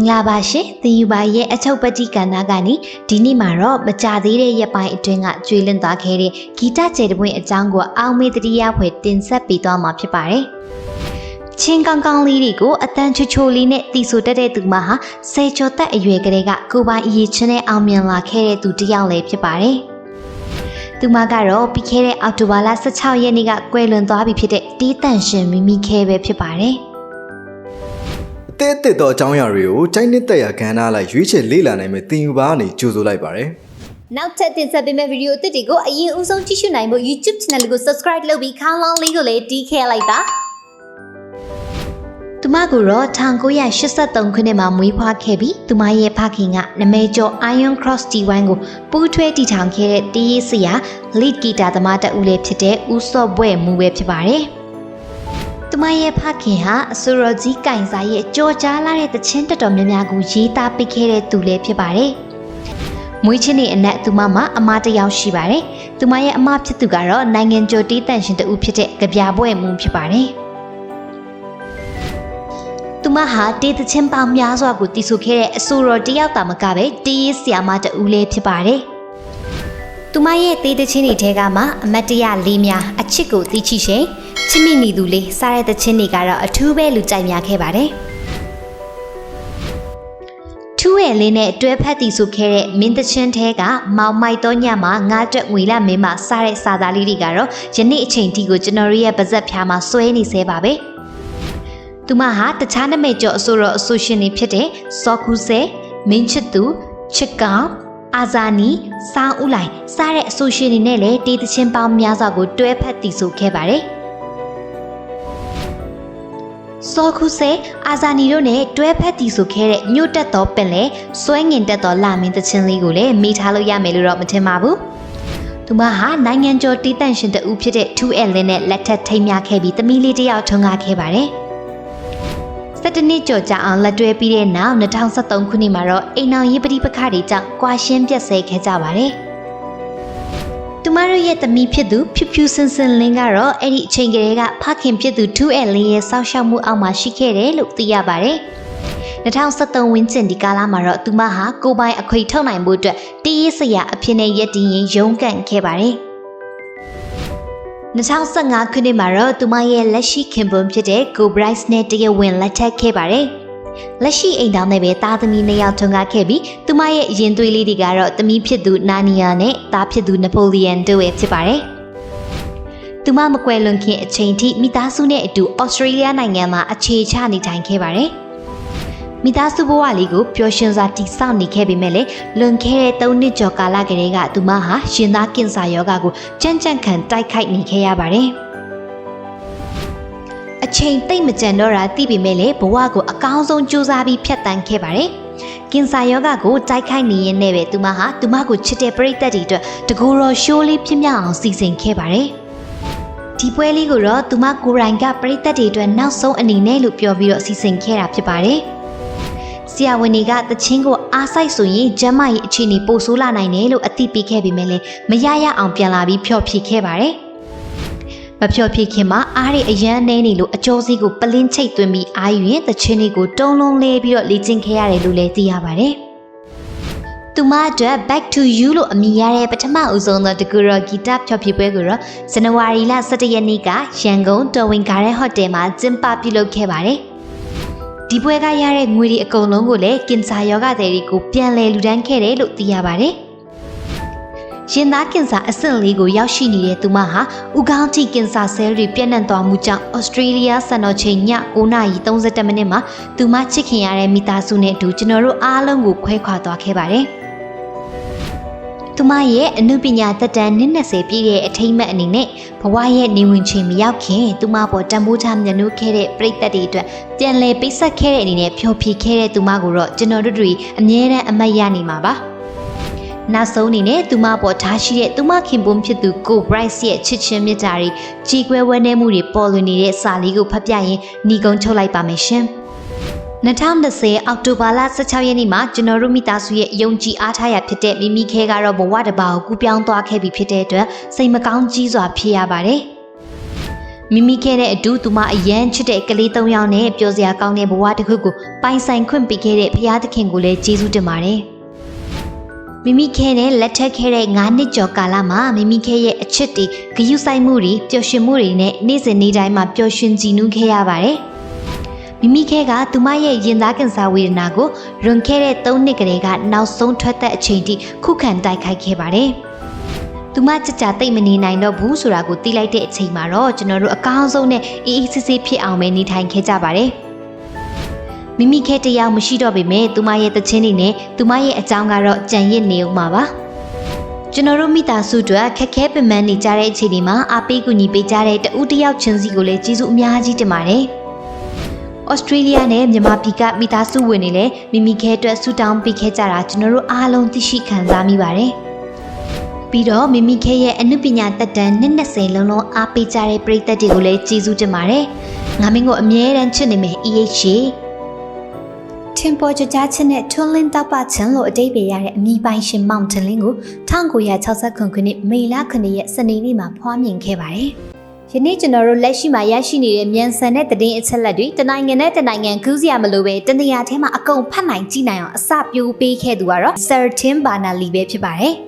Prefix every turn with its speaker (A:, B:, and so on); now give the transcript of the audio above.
A: င်္ဂလာပါရှင်သင်ယူပါရဲ့အချုပ်ပတိကဏ္ဍကနေဒီနေ့မှာတော့မကြသေးတဲ့ရက်ပိုင်းအတွင်းကကျွေးလင့်သွားခဲ့တဲ့ဂီတကျေတပွင့်အကြောင်းကိုအောင်မေတ္တရဖွယ်တင်ဆက်ပေးသွားမှာဖြစ်ပါတယ်။ချင်းကောင်းကောင်းလေးတွေကိုအတန်ချိုချိုလေးနဲ့တီဆိုတက်တဲ့သူမဟာဆယ်ကျော်သက်အရွယ်ကလေးကကိုပိုင်အရေးချင်းနဲ့အောင်မြင်လာခဲ့တဲ့သူတစ်ယောက်လည်းဖြစ်ပါတယ်။သူမကတော့ပြီးခဲ့တဲ့အောက်တိုဘာလ16ရက်နေ့ကကွယ်လွန်သွားပြီဖြစ်တဲ့တီးတန့်ရှင်မိမိခဲပဲဖြစ်ပါတယ်။
B: အသေးအသေးသောအကြောင်းအရာတွေကိုကျိုင်းနှစ်သက်ရာကဏ္ဍလိုက်ရွေးချယ်လေ့လာနိုင်မဲ့သင်ယူပါကနေကြိုဆိုလိုက်ပါတယ်
C: နောက်ထပ်တင်ဆက်ပေးမယ့်ဗီဒီယိုအသစ်တွေကိုအရင်ဦးဆုံးကြည့်ရှုနိုင်ဖို့ YouTube channel ကို subscribe လုပ်ပြီးခေါင်းလောင်းလေးကိုလည်းတီးခဲလိုက်ပါ
A: သူမကတော့1983ခုနှစ်မှာမွေးဖွားခဲ့ပြီးသူမရဲ့ဖခင်ကနမဲကျော် Iron Cross T1 ကိုပူးထွဲတည်ထောင်ခဲ့တဲ့တီးရေးဆရာ lead guitar သမားတဦးလည်းဖြစ်တဲ့ဦးစော့ဘွဲ့မူပဲဖြစ်ပါတယ်။ သူမရဲ့ဖခင်ဟာအစိုးရကြီးကင်စာရဲ့ကြော်ကြားလာတဲ့တခြင်းတော်တော်များများကိုရေးသားပေးခဲ့တဲ့သူလည်းဖြစ်ပါတယ်။မွေးချင်းနေအနက်သူမမှာအမတစ်ယောက်ရှိပါတယ်။သူမရဲ့အမဖြစ်သူကတော့နိုင်ငံကျော်တီးတန့်ရှင်တဦးဖြစ်တဲ့ကြပြဘွဲ့မူဖြစ်ပါတယ်။သူမဟာတေးသချင်းပေါင်းများစွာကိုတည်ဆူခဲ့တဲ့အဆိုတော်တယောက်တာမကပဲတေးရေးဆရာမတဦးလေးဖြစ်ပါတယ်။သူမရဲ့တေးသချင်းတွေထဲကမှအမတ်တရလေးများအချစ်ကိုသိချိရှင် ချစ်မိနေသူလေးစားတဲ့သချင်းတွေကတော့အထူးပဲလူကြိုက်များခဲ့ပါတယ်။ထူးရဲ့လေးနဲ့တွဲဖက်တည်ဆူခဲ့တဲ့မင်းသချင်းထဲကမောင်မိုက်တော့ညမှာငါးတက်ငွေလာမင်းမစားတဲ့စာသားလေးတွေကတော့ယနေ့အချိန်ထိကိုကျွန်တော်ရဲ့ပါဇက်ဖျားမှာစွဲနေသေးပါပဲ။သူမဟာတခြားနာမည်ကျော်အဆိုတော်အဆိုရှင်တွေဖြစ်တဲ့စောကူဆဲမင်းချစ်သူချစ်ကောင်အာဇာနီစောင်းဦးလိုင်စတဲ့အဆိုရှင်တွေနဲ့လည်းတေးသချင်းပေါင်းများစွာကိုတွဲဖက်တည်ဆိုခဲ့ပါတယ်။ စောခုဆဲအာဇာနီတို့နဲ့တွဲဖက်တည်ဆိုခဲ့တဲ့ညို့တက်တော်ပင်လေစွဲငင်တက်တော်လာမင်းသချင်းလေးကိုလည်းမိထားလို့ရမယ်လို့တော့မထင်ပါဘူး။သူမဟာနိုင်ငံကျော်တီးတန့်ရှင်တဦးဖြစ်တဲ့2 L နဲ့လက်ထက်ထိမ်းမြခဲ့ပြီးသမီးလေးတစ်ယောက်ထွန်းကားခဲ့ပါတယ်။17နှစ်ကျော်ကြာအောင်လက်တွဲပြီးတဲ့နောက်2023ခုနှစ်မှာတော့အိမ်အောင်ရေးပဋိပက္ခတွေကြောင့်ကွာရှင်းပြတ်ဆဲခဲ့ကြပါတယ်။သူ မတို့ရဲ့သမီးဖြစ်သူဖြူဖြူစင်စင်လင်းကတော့အဲ့ဒီအချိန်ကလေးကဖခင်ဖြစ်သူ 2L ရဲ့စောက်ရှောက်မှုအောက်မှာရှိခဲ့တယ်လို့သိရပါတယ်။2023ဝင်းကျင်ဒီကာလမှာတော့သူမဟာကိုယ်ပိုင်အခွေထုတ်နိုင်မှုအတွက်တီးရေးစရာအဖြစ်နဲ့ရည်တည်ရင်ရုန်းကန်ခဲ့ပါတယ်။2015ခုနှစ်မှာတော့သူမရဲ့လက်ရှိခင်ပွန်းဖြစ်တဲ့ Go Bright နဲ့တရဝင်လက်ထပ်ခဲ့ပါတယ်။ လက်ရှိအိမ်တောင်နဲ့ပဲသားသမီးနှစ်ယောက်ထွန်းကားခဲ့ပြီးသူမရဲ့ရင်သွေးလေးတွေကတော့သမီးဖြစ်သူနာနီယာနဲ့သားဖြစ်သူနပိုလီယန်တို့ရဲ့ဖြစ်ပါတယ်။သူမမကွယ်လွန်ခင်အချိန်ထိမိသားစုနဲ့အတူဩစတြေးလျနိုင်ငံမှာအခြေချနေထိုင်ခဲ့ပါတယ်။မိသားစုဘဝလေးကိုပျော်ရွှင်စွာတည်ဆောက်နေခဲ့ပေမဲ့လည်းလွန်ခဲ့တဲ့၃နှစ်ကျော်ကာလကလေးကသူမဟာရှင်သားကင်ဆာရောဂါကိုကြမ်းကြမ်းခံတိုက်ခိုက်နေခဲ့ရပါတယ်။အ ချိန်တိတ်မကြံတော့တာသိပေမဲ့လည်းဘဝကိုအကောင်းဆုံးကြိုးစားပြီးဖြတ်တန်းခဲ့ပါတယ်။ကင်ဆာရောဂါကိုတိုက်ခိုက်နေရင်လည်းပဲသူမဟာသူမကိုချစ်တဲ့ပရိသတ်တွေအတွက်တကူတော်ရှိုးလေးဖြစ်မြောက်အောင်စီစဉ်ခဲ့ပါတယ်။ဒီပွဲလေးကိုတော့သူမကိုယ်တိုင်ကပရိသတ်တွေအတွက်နောက်ဆုံးအနေနဲ့လို့ပြောပြီးတော့စီစဉ်ခဲ့တာဖြစ်ပါတယ်။ဆရာဝန်တွေကတချင်းကိုအားစိုက်ဆိုရင်ကျမ်းမာရေးအခြေအနေပိုဆိုးလာနိုင်တယ်လို့အသိပေးခဲ့ပေမဲ့လည်းမရရအောင်ပြန်လာပြီးဖျော်ဖြေခဲ့ပါတယ်။ မဖျော်ဖြေခင်မှာအားရအရန်နေနေလို့အကျော်စီးကိုပလင်းချိတ်သွင်းပြီးအားယူရင်တချင်းလေးကိုတုံးလုံးလေးပြီးတော့လေ့ကျင့်ခဲ့ရတယ်လို့လည်းသိရပါတယ်။သူမအတွက် back to you လို့အမည်ရတဲ့ပထမအဦးဆုံးသောတကူရောဂီတဖျော်ဖြေပွဲကိုတော့ဇန်နဝါရီလ17ရက်နေ့ကရန်ကုန်တော်ဝင်ဂါရဲဟိုတယ်မှာကျင်းပပြုလုပ်ခဲ့ပါတယ်။ဒီပွဲကရတဲ့ငွေတွေအကုန်လုံးကိုလည်းကင်ဆာယောဂသည်တွေကိုပြန်လည်လူဒန်းခဲ့တယ်လို့သိရပါတယ်။ ရင်သားကင်ဆာအဆင့်လေးကိုရောက်ရှိနေတဲ့သူမဟာဥကောင်းထိကင်ဆာဆဲလ်တွေပြန့်နှံ့သွားမှုကြောင့်ဩစတြေးလျစံတော်ချိန်ည9:32မိနစ်မှာသူမချစ်ခင်ရတဲ့မိသားစုနဲ့အတူကျွန်တော်တို့အားလုံးကိုခွဲခွာသွားခဲ့ပါတယ်။သူမရဲ့အနုပညာတက်တန်းနှစ်20ပြည့်တဲ့အထိမ့်မဲ့အနေနဲ့ဘဝရဲ့နေဝင်ချိန်မရောက်ခင်သူမပေါ်တံမိုးချမျက်နှာခဲ့တဲ့ပြိသက်တွေအတွက်ပြန်လည်ပိတ်ဆက်ခဲ့တဲ့အနေနဲ့ဖျော်ဖြေခဲ့တဲ့သူမကိုတော့ကျွန်တော်တို့တွေအမြဲတမ်းအမတ်ရနေမှာပါ နောက်ဆုံးအနေနဲ့သူမပေါ်ထားရှိတဲ့သူမခင်ပွန်းဖြစ်သူကို Bright ရဲ့ချစ်ချင်းမြတ်တာတွေကြီးကွဲဝဲနေမှုတွေပေါ်လွင်နေတဲ့စာလေးကိုဖတ်ပြရင်ညီကုန်းချုပ်လိုက်ပါမယ်ရှင်2020အောက်တိုဘာလ16ရက်နေ့မှာကျွန်တော်တို့မိသားစုရဲ့ယုံကြည်အားထားရဖြစ်တဲ့မိမိခဲကတော့ဘဝတစ်ပါးကိုကူးပြောင်းသွားခဲ့ပြီဖြစ်တဲ့အတွက်စိတ်မကောင်းကြီးစွာဖြစ်ရပါတယ်။မိမိခဲတဲ့အတူသူမအရန်ချစ်တဲ့ကလေး၃ယောက်နဲ့ပျော်စရာကောင်းတဲ့ဘဝတစ်ခုကိုပိုင်ဆိုင်ခွင့်ပေးခဲ့တဲ့ဖခင်သခင်ကိုလည်းကျေးဇူးတင်ပါတယ်။ မိမိခဲနဲ့လက်ထပ်ခဲ့တဲ့9နှစ်ကျော်ကာလမှာမိမိခဲရဲ့အချစ်တွေဂရုစိုက်မှုတွေပျော်ရွှင်မှုတွေနဲ့နေ့စဉ်နေ့တိုင်းမှာပျော်ရွှင်ကြည်နူးခဲ့ရပါတယ်။မိမိခဲကသူမရဲ့ရင်သားကင်ဆာဝေဒနာကိုလွန်ခဲ့တဲ့3နှစ်ကလေးကနောက်ဆုံးထွက်သက်အချိန်ထိခုခံတိုက်ခိုက်ခဲ့ပါတယ်။သူမကြကြတိတ်မနေနိုင်တော့ဘူးဆိုတာကိုသိလိုက်တဲ့အချိန်မှာတော့ကျွန်တော်တို့အကောင်းဆုံးနဲ့အေးအေးဆေးဆေးဖြစ်အောင်ပဲနေထိုင်ခဲ့ကြပါတယ်။ မိမိခဲတယောက်မရှိတော့ပေမဲ့သူမရဲ့တခြင်းတွေနဲ့သူမရဲ့အကြောင်းကတော့ကြံရစ်နေဦးမှာပါ။ကျွန်တော်တို့မိသားစုတို့ခက်ခဲပင်ပန်းနေကြတဲ့အချိန်ဒီမှာအားပေးကူညီပေးကြတဲ့တဦးတစ်ယောက်ချင်းစီကိုလည်းကျေးဇူးအများကြီးတင်ပါတယ်။ဩစတြေးလျနဲ့မြန်မာပြည်ကမိသားစုဝင်တွေလည်းမိမိခဲအတွက်ဆူတောင်းပေးခဲ့ကြတာကျွန်တော်တို့အားလုံးသိရှိခံစားမိပါတယ်။ပြီးတော့မိမိခဲရဲ့အနုပညာတက်တန်းနှစ်20လုံးလုံးအားပေးကြတဲ့ပရိသတ်တွေကိုလည်းကျေးဇူးတင်ပါတယ်။ငါမင်းကိုအမြဲတမ်းချစ်နေမယ် EH
C: ထင်ပေါ်ကြကြချင်းနဲ့ထွန်းလင်းတောက်ပချင်လို့အတိတ်ပဲရတဲ့အမိပိုင်ရှင်မောင်တင်လင်းကို1960ခုနှစ်မေလ9ရက်စနေနေ့မှာဖွားမြင်ခဲ့ပါတယ်။ယနေ့ကျွန်တော်တို့လက်ရှိမှာရရှိနေတဲ့မြန်ဆန်တဲ့သတင်းအချက်အလက်တွေတနိုင်ငံနဲ့တနိုင်ငံကူးစရာမလိုပဲတနေရာထဲမှာအကုန်ဖတ်နိုင်ကြည့်နိုင်အောင်အစပြိုးပေးခဲ့သူကတော့ Sir Tim Berners-Lee ပဲဖြစ်ပါတယ်။